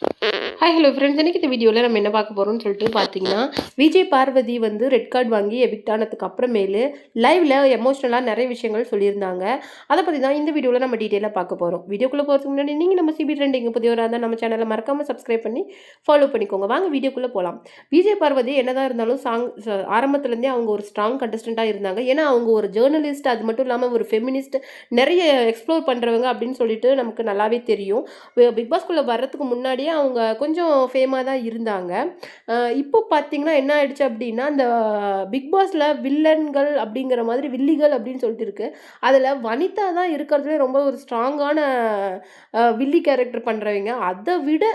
you hi hello friends இன்றைக்கி இந்த வீடியோவில் நம்ம என்ன பார்க்க போகிறோம்னு சொல்லிட்டு பார்த்தீங்கன்னா விஜய் பார்வதி வந்து ரெட் கார்டு வாங்கி எவிக்ட் ஆனதுக்கு அப்புறமேலு லைவில் எமோஷ்னலாக நிறைய விஷயங்கள் சொல்லியிருந்தாங்க. அதை பற்றி தான் இந்த வீடியோவில் நம்ம டீட்டெயிலாக பார்க்க போகிறோம் வீடியோக்குள்ளே போகிறதுக்கு முன்னாடி நீங்கள் நம்ம சிபி ட்ரெண்டிங் புதியவராக இருந்தால் நம்ம சேனலை மறக்காமல் சப்ஸ்கிரைப் பண்ணி ஃபாலோ பண்ணிக்கோங்க. வாங்க வீடியோக்குள்ளே போகலாம் விஜய் பார்வதி என்னதான் இருந்தாலும் சாங் ஆரம்பத்துலேருந்தே அவங்க ஒரு ஸ்ட்ராங் கண்டஸ்டண்ட்டாக இருந்தாங்க. ஏன்னா அவங்க ஒரு ஜேர்னலிஸ்ட் அது மட்டும் இல்லாமல் ஒரு ஃபெமினிஸ்ட் நிறைய எக்ஸ்ப்ளோர் பண்ணுறவங்க அப்படின்னு சொல்லிட்டு நமக்கு நல்லாவே தெரியும். பிக் பாஸ்குள்ளே வர்றதுக்கு முன்னாடியே அவங்க கொஞ்சம் கொஞ்சம் ஃபேமாக தான் இருந்தாங்க. இப்போ பார்த்தீங்கன்னா என்ன ஆயிடுச்சு அப்படின்னா அந்த பிக் பாஸில் வில்லன்கள் அப்படிங்கிற மாதிரி வில்லிகள் அப்படின்னு சொல்லிட்டு இருக்குது அதில் வனிதா தான் இருக்கிறதுலே ரொம்ப ஒரு ஸ்ட்ராங்கான வில்லி கேரக்டர் பண்ணுறவங்க அதை விட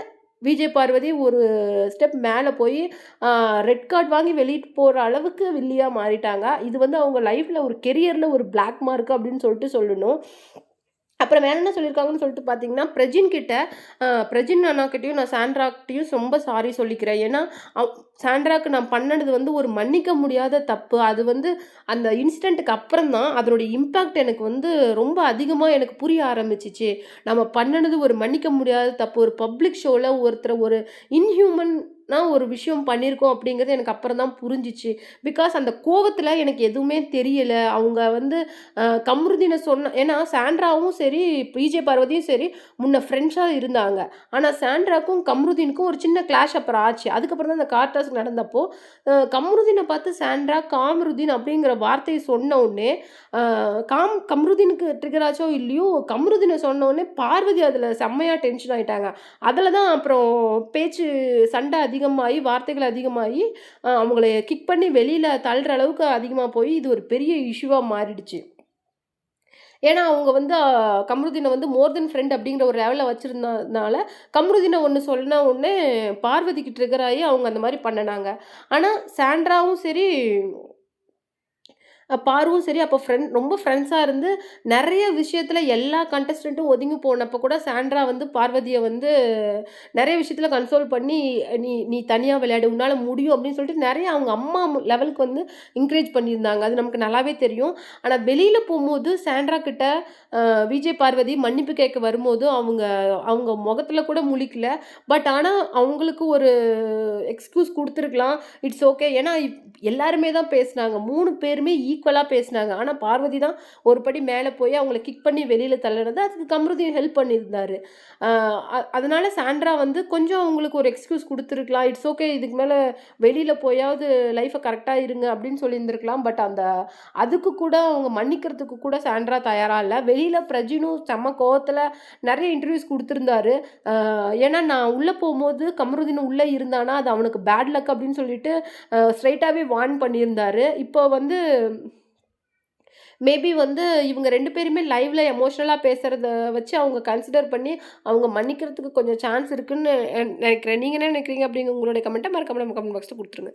விஜய் பார்வதி ஒரு ஸ்டெப் மேலே போய் ரெட் கார்டு வாங்கி வெளியிட்டு போகிற அளவுக்கு வில்லியாக மாறிட்டாங்க. இது வந்து அவங்க லைஃப்பில் ஒரு கெரியரில் ஒரு பிளாக் மார்க் அப்படின்னு சொல்லிட்டு சொல்லணும். அப்புறம் வேற என்ன சொல்லியிருக்காங்கன்னு சொல்லிட்டு பார்த்தீங்கன்னா பிரஜின் கிட்ட பிரஜின் அண்ணாக்கிட்டையும் நான் சாண்ட்ராக்கிட்டையும் ரொம்ப சாரி சொல்லிக்கிறேன். ஏன்னா அவ்- சாண்ட்ராக்கு நான் பண்ணது வந்து ஒரு மன்னிக்க முடியாத தப்பு. அது வந்து அந்த இன்சிடெண்ட்டுக்கு அப்புறம் தான் அதனுடைய இம்பேக்ட் எனக்கு வந்து ரொம்ப அதிகமாக எனக்கு புரிய ஆரம்பிச்சிச்சு. நம்ம பண்ணனது ஒரு மன்னிக்க முடியாத தப்பு. ஒரு பப்ளிக் ஷோவில் ஒருத்தர் ஒரு இன்ஹியூமன் நான் ஒரு விஷயம் பண்ணியிருக்கோம் அப்படிங்கிறது எனக்கு அப்புறம் தான் புரிஞ்சிச்சு. பிகாஸ் அந்த கோவத்தில் எனக்கு எதுவுமே தெரியலை. அவங்க வந்து கம்ருதினை சொன்ன ஏன்னா சாண்ட்ராவும் சரி பிஜே பார்வதியும் சரி முன்ன ஃப்ரெண்ட்ஸாக இருந்தாங்க. ஆனால் சாண்ட்ராக்கும் கம்ருதீனுக்கும் ஒரு சின்ன கிளாஷ் அப்புறம் ஆச்சு. அதுக்கப்புறம் தான் அந்த கார்டாஸ் நடந்தப்போ கம்ருதினை பார்த்து சாண்ட்ரா காமருதீன் அப்படிங்கிற வார்த்தையை சொன்ன உடனே காம் கம்ருதீனுக்கு ட்ரிகராச்சோ இல்லையோ கம்ருதீனை சொன்ன உடனே பார்வதி அதில் செம்மையாக டென்ஷன் ஆகிட்டாங்க அதில் தான் அப்புறம் பேச்சு சண்டை அதிகமாகி வார்த்தைகள் அதிகமாகி அவங்கள கிக் பண்ணி வெளியில் தள்ளுற அளவுக்கு அதிகமாக போய் இது ஒரு பெரிய இஷ்யூவாக மாறிடுச்சு. ஏன்னா அவங்க வந்து கமருதீனை கம்ருதீனை வந்து மோர் தென் ஃப்ரெண்ட் அப்படிங்கிற ஒரு லெவலில் வச்சுருந்ததுனால கம்ருதீனை ஒன்று சொன்ன உடனே பார்வதிக்கு ட்ரிகர் ஆகி அவங்க அந்த மாதிரி பண்ணினாங்க. ஆனால் சாண்ட்ராவும் சரி பார்வும் சரி அப்போ ஃப்ரெண்ட் ரொம்ப ஃப்ரெண்ட்ஸாக இருந்து நிறைய விஷயத்தில் எல்லா கண்டஸ்டண்ட்டும் ஒதுங்கி போனப்போ கூட சாண்ட்ரா வந்து பார்வதியை வந்து நிறைய விஷயத்தில் கன்சோல் பண்ணி நீ நீ தனியாக விளையாடு உன்னால் முடியும் அப்படின்னு சொல்லிட்டு நிறைய அவங்க அம்மா லெவலுக்கு வந்து என்கரேஜ் பண்ணியிருந்தாங்க. அது நமக்கு நல்லாவே தெரியும். ஆனால் வெளியில் போகும்போது சாண்ட்ரா கிட்ட விஜய் பார்வதி மன்னிப்பு கேட்க வரும்போது அவங்க அவங்க முகத்தில் கூட முழிக்கல. பட் ஆனால் அவங்களுக்கு ஒரு எக்ஸ்கியூஸ் கொடுத்துருக்கலாம். இட்ஸ் ஓகே ஏன்னா இப்- எல்லாருமே தான் பேசுனாங்க. மூணு பேருமே ஈக்குவலாக பேசினாங்க. ஆனால் பார்வதி தான் ஒரு படி மேலே போய் அவங்கள கிக் பண்ணி வெளியில் தள்ளினது. அதுக்கு கமருதீன் ஹெல்ப் பண்ணியிருந்தாரு. அதனால் சாண்ட்ரா வந்து கொஞ்சம் அவங்களுக்கு ஒரு எக்ஸ்கியூஸ் கொடுத்துருக்கலாம். இட்ஸ் ஓகே இதுக்கு மேலே வெளியில் போயாவது லைஃப்பை கரெக்டாக இருங்க அப்படின்னு சொல்லியிருந்திருக்கலாம். பட் அந்த அதுக்கு கூட அவங்க மன்னிக்கிறதுக்கு கூட சாண்ட்ரா தயாராக இல்லை. வெளியில் பிரஜினும் செம்ம கோவத்தில் நிறைய இன்டர்வியூஸ் கொடுத்துருந்தாரு. ஏன்னா நான் உள்ளே போகும்போது கமருதீன் உள்ளே இருந்தானா அது அவனுக்கு பேட் லக் அப்படின்னு சொல்லிட்டு ஸ்ட்ரைட்டாகவே வார்ன் பண்ணியிருந்தாரு. இப்போ வந்து மேபி வந்து இவங்க ரெண்டு பேருமே லைவ்ல எமோஷ்னலாக பேசுகிறத வச்சு அவங்க கன்சிடர் பண்ணி அவங்க மன்னிக்கிறதுக்கு கொஞ்சம் சான்ஸ் இருக்குன்னு நினைக்கிறேன். நீங்கள் என்ன நினைக்கிறீங்க அப்படிங்க உங்களுடைய கமெண்ட்டை மறக்காம நம்ம கமெண்ட் பாக்ஸில் கொடுத்துருங்க.